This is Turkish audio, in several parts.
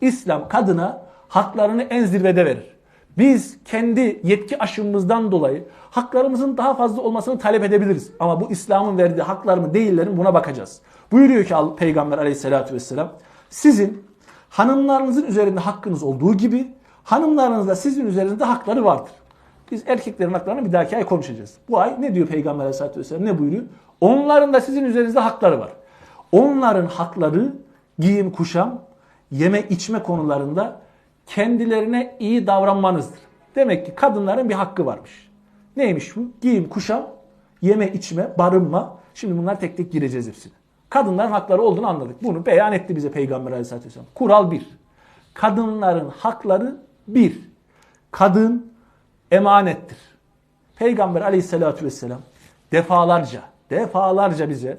İslam kadına haklarını en zirvede verir. Biz kendi yetki aşımımızdan dolayı haklarımızın daha fazla olmasını talep edebiliriz. Ama bu İslam'ın verdiği haklar mı değiller mi buna bakacağız. Buyuruyor ki Peygamber aleyhissalatü vesselam sizin hanımlarınızın üzerinde hakkınız olduğu gibi hanımlarınız da sizin üzerinizde hakları vardır. Biz erkeklerin haklarını bir dahaki ay konuşacağız. Bu ay ne diyor Peygamber aleyhissalatü vesselam ne buyuruyor? Onların da sizin üzerinizde hakları var. Onların hakları giyim kuşam, yeme içme konularında kendilerine iyi davranmanızdır. Demek ki kadınların bir hakkı varmış. Neymiş bu? Giyim, kuşam, yeme, içme, barınma. Şimdi bunlar tek tek gireceğiz hepsine. Kadınların hakları olduğunu anladık. Bunu beyan etti bize Peygamber Aleyhisselatü Vesselam. Kural bir. Kadınların hakları bir. Kadın emanettir. Peygamber Aleyhisselatü Vesselam defalarca, defalarca bize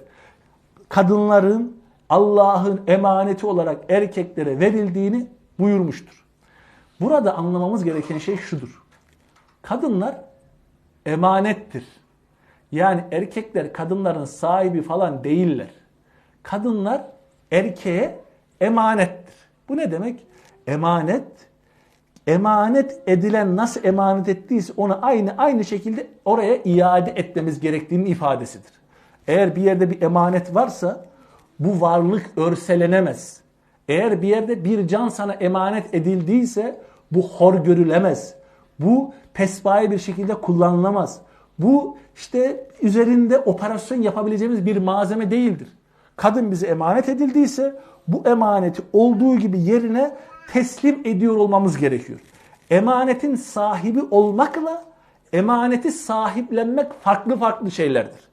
kadınların Allah'ın emaneti olarak erkeklere verildiğini buyurmuştur. Burada anlamamız gereken şey şudur. Kadınlar emanettir. Yani erkekler kadınların sahibi falan değiller. Kadınlar erkeğe emanettir. Bu ne demek? Emanet emanet edilen nasıl emanet ettiyse onu aynı aynı şekilde oraya iade etmemiz gerektiğinin ifadesidir. Eğer bir yerde bir emanet varsa bu varlık örselenemez. Eğer bir yerde bir can sana emanet edildiyse bu hor görülemez. Bu pespaye bir şekilde kullanılamaz. Bu işte üzerinde operasyon yapabileceğimiz bir malzeme değildir. Kadın bize emanet edildiyse bu emaneti olduğu gibi yerine teslim ediyor olmamız gerekiyor. Emanetin sahibi olmakla emaneti sahiplenmek farklı farklı şeylerdir.